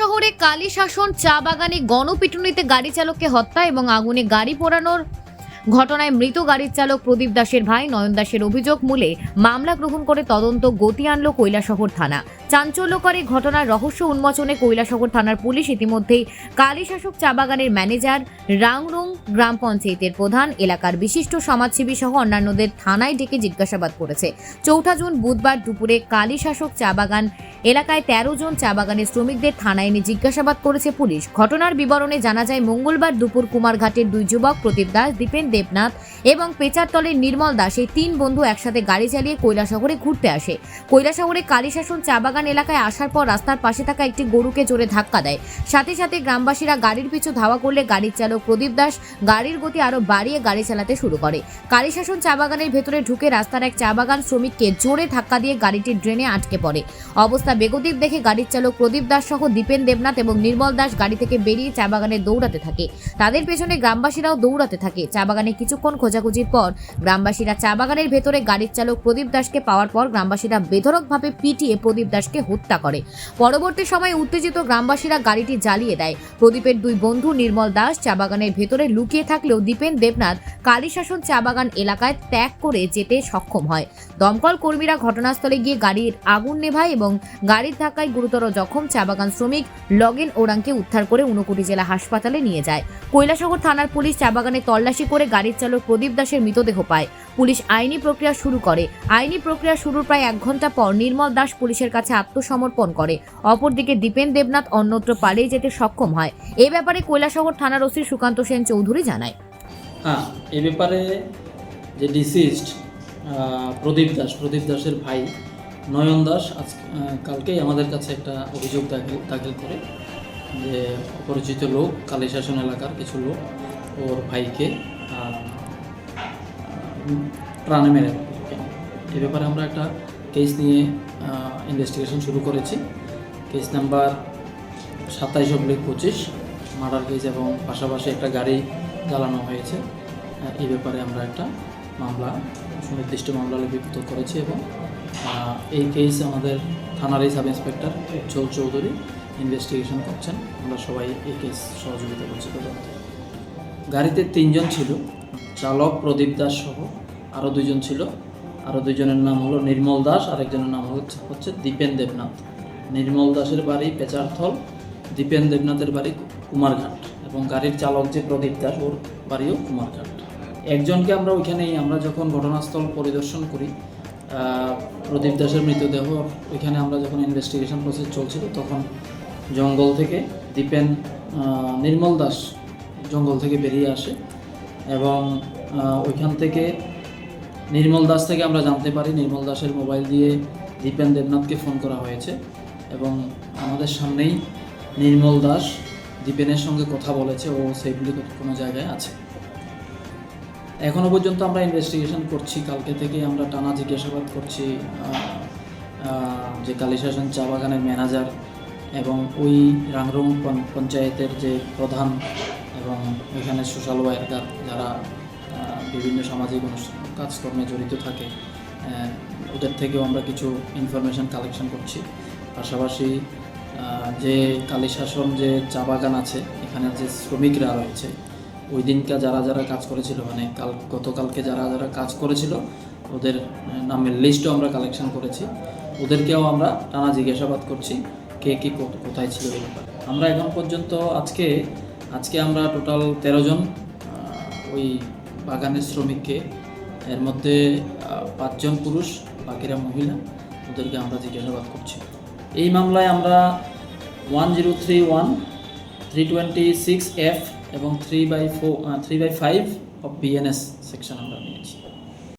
শহরে কালী শাসন চা বাগানে গণপিটুনিতে গাড়ি চালককে হত্যা এবং আগুনে গাড়ি পোড়ানোর ঘটনায় মৃত গাড়ির চালক প্রদীপ দাসের ভাই নয়ন দাসের অভিযোগ মূলে মামলা গ্রহণ করে তদন্ত গতি আনল কৈলাসহর থানা। চাঞ্চল্যকর ঘটনার রহস্য উন্মোচনে কৈলাসহর থানার পুলিশ ইতিমধ্যেই কালীশাসক চা বাগানের ম্যানেজার রাংরুং গ্রাম পঞ্চায়েতের প্রধান, এলাকার বিশিষ্ট সমাজসেবী সহ অন্যান্যদের থানায় ডেকে জিজ্ঞাসাবাদ করেছে। চৌঠা জুন বুধবার দুপুরে কালীশাসক চা বাগান এলাকায় তেরো জন চা বাগানের শ্রমিকদের থানায় এনে জিজ্ঞাসাবাদ করেছে পুলিশ। ঘটনার বিবরণে জানা যায়, মঙ্গলবার দুপুর কুমারঘাটের দুই যুবক প্রদীপ দাস, দীপেন দেবনাথ এবং পেচারতলের নির্মল দাস, এই তিন বন্ধু একসাথে গাড়ি চালিয়ে কৈলাসহরে ঘুরতে আসে। কৈলাসহরে কালীশাসন চা বাগান এলাকায় আসার পর রাস্তার পাশে থাকা একটি গরুকে জোরে ধাক্কা দেয়। সাথে সাথে গ্রামবাসীরা গাড়ির পিছু ধাওয়া করলে গাড়ির চালক প্রদীপ দাস গাড়ির গতি আরও বাড়িয়ে গাড়ি চালাতে শুরু করে। কালীশাসন চা বাগানের ভেতরে ঢুকে রাস্তার এক চা বাগান শ্রমিককে জোরে ধাক্কা দিয়ে গাড়িটি ড্রেনে আটকে পড়ে। অবস্থা বেগতিক দেখে গাড়ির চালক প্রদীপ দাস সহ দীপেন দেবনাথ এবং নির্মল দাস গাড়ি থেকে বেরিয়ে চা বাগানে দৌড়াতে থাকে। তাদের পেছনে গ্রামবাসীরাও দৌড়াতে থাকে। চা বাগানে কিছুক্ষণ খোঁজাখুঁজির পর গ্রামবাসীরা চা বাগানের ভেতরে গাড়ির চালক প্রদীপ দাসকে পাওয়ার পর গ্রামবাসীরা বেধরকভাবে পিটিয়ে প্রদীপ দাসকে হত্যা করে। পরবর্তী সময়ে উত্তেজিত গ্রামবাসীরা গাড়িটি জ্বালিয়ে দেয়। প্রদীপের দুই বন্ধু নির্মল দাস চা বাগানের ভেতরে লুকিয়ে থাকলেও দীপেন দেবনাথ কালীশাসন চা বাগান এলাকায় ত্যাগ করে যেতে সক্ষম হয়। দমকল কর্মীরা ঘটনাস্থলে গিয়ে গাড়ির আগুন নেভায় এবং গাড়ির ধাক্কায় গুরুতর জখম চা বাগান শ্রমিক লগেন ওরাংকে উদ্ধার করে ঊনকোটি জেলা হাসপাতালে নিয়ে যায়। কৈলাসহর থানার পুলিশ চা বাগানে তল্লাশি করে গাড়ির চালক প্রদীপ দাসের মৃতদেহ পায়। পুলিশ আইনি প্রক্রিয়া শুরু করে। আইনি প্রক্রিয়া শুরুর প্রায় এক ঘণ্টা পর নির্মল দাস পুলিশের কাছে আত্মসমর্পণ করে। অপরদিকে দীপেন দেবনাথ অন্যত্র পালিয়ে যেতে সক্ষম হয়। এ ব্যাপারে কৈলাসহর থানার ওসি সুকান্ত সেন চৌধুরী জানায়। হ্যাঁ এ ব্যাপারে যে ডিসিজড প্রদীপ দাস, প্রদীপ দাসের ভাই নয়ন দাস আজ কালকেই আমাদের কাছে একটা অভিযোগ দাখিল দাখিল করে যে অপরিচিত লোক, কালীশাসন এলাকার কিছু লোক ওর ভাইকে প্রাণে মেরে। এ ব্যাপারে আমরা একটা কেস নিয়ে ইনভেস্টিগেশন শুরু করেছি। কেস নাম্বার সাতাইশ অব্লিক পঁচিশ মার্ডার কেস এবং পাশাপাশি একটা গাড়ি জ্বালানো হয়েছে। এই ব্যাপারে আমরা একটা মামলা, সুনির্দিষ্ট মামলা লিপিবদ্ধ করেছি এবং এই কেস আমাদের থানারই sub inspector Ujjwal Chowdhury investigation করছেন। আমরা সবাই এই কেস সহযোগিতা করছি। গাড়িতে তিনজন ছিল। চালক প্রদীপ দাস সহ আরও দুজন ছিল। আরও দুজনের নাম হলো নির্মল দাস, আরেকজনের নাম হচ্ছে হচ্ছে দীপেন দেবনাথ। নির্মল দাসের বাড়ি পেচারথল, দীপেন দেবনাথের বাড়ি কুমারঘাট এবং গাড়ির চালক যে প্রদীপ দাস, ওর বাড়িও কুমারঘাট। একজনকে আমরা ওইখানেই, আমরা যখন ঘটনাস্থল পরিদর্শন করি প্রদীপ দাসের মৃতদেহ, ওইখানে আমরা যখন ইনভেস্টিগেশন প্রসেস চলছিল, তখন জঙ্গল থেকে দীপেন নির্মল দাস জঙ্গল থেকে বেরিয়ে আসে। এবং ওইখান থেকে নির্মল দাস থেকে আমরা জানতে পারি, নির্মল দাসের মোবাইল দিয়ে দীপেন দেবনাথকে ফোন করা হয়েছে এবং আমাদের সামনেই নির্মল দাস দীপেনের সঙ্গে কথা বলেছে, ও সেফলি কোনো জায়গায় আছে। এখনও পর্যন্ত আমরা ইনভেস্টিগেশন করছি, কালকে থেকে আমরা টানা জিজ্ঞাসাবাদ করছি যে কালীশাসন চা বাগানের ম্যানেজার এবং ওই রাংরুং পঞ্চ- পঞ্চায়েতের যে প্রধান এবং এখানে সোশ্যাল ওয়ার্কার যারা বিভিন্ন সামাজিক কাজকর্মে জড়িত থাকে ওদের থেকেও আমরা কিছু ইনফরমেশন কালেকশন করছি। পাশাপাশি যে কালীশাসন যে চা বাগান আছে এখানে যে শ্রমিকরা রয়েছে, ওই দিনকা যারা যারা কাজ করেছিল মানে কাল, গতকালকে যারা যারা কাজ করেছিল, ওদের নামের লিস্টও আমরা কালেকশন করেছি। ওদেরকেও আমরা টানা জিজ্ঞাসাবাদ করছি। কে কে কোথায় ছিল আমরা এখন পর্যন্ত আজকে আজকে আমরা টোটাল তেরো জন ওই বাগানের শ্রমিককে। এর মধ্যে পাঁচজন পুরুষ, বাকিরা মহিলা। ওদেরকে আমরা জিজ্ঞাসাবাদ করছি। এই মামলায় আমরা one zero three one three twenty six F এবং three by four three by five of BNS section আমরা নিয়েছি।